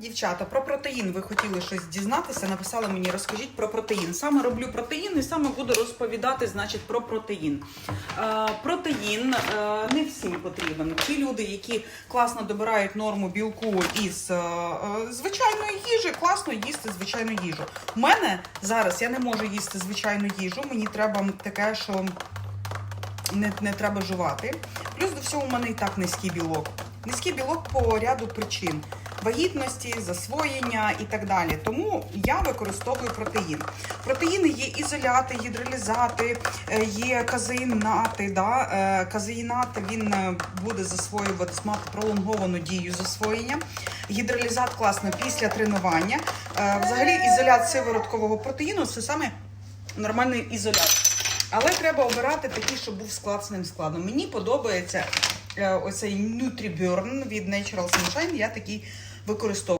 Дівчата, про протеїн ви хотіли щось дізнатися, написали мені, розкажіть про протеїн. Саме роблю протеїн і саме буду розповідати, значить, про протеїн. Е, протеїн е, не всім потрібен. Ті люди, які класно добирають норму білку із е, е, звичайної їжі, класно їсти звичайну їжу. У мене зараз я не можу їсти звичайну їжу, мені треба таке, що не, не треба жувати. Плюс до всього у мене і так низький білок. Низький білок по ряду причин. Вагітності, засвоєння і так далі. Тому я використовую протеїн. Протеїни є ізоляти, гідролізати, е, є казеїнати. Да? Е, Казеїнат він е, буде засвоюватись, мати пролонговану дію засвоєння. Гідролізат класно після тренування. Взагалі, ізолят сивороткового протеїну це саме нормальний ізолят. Але треба обирати такий, щоб був складним складом. Мені подобається оцей Nutriburn від Natural Sunshine, я такий використовую.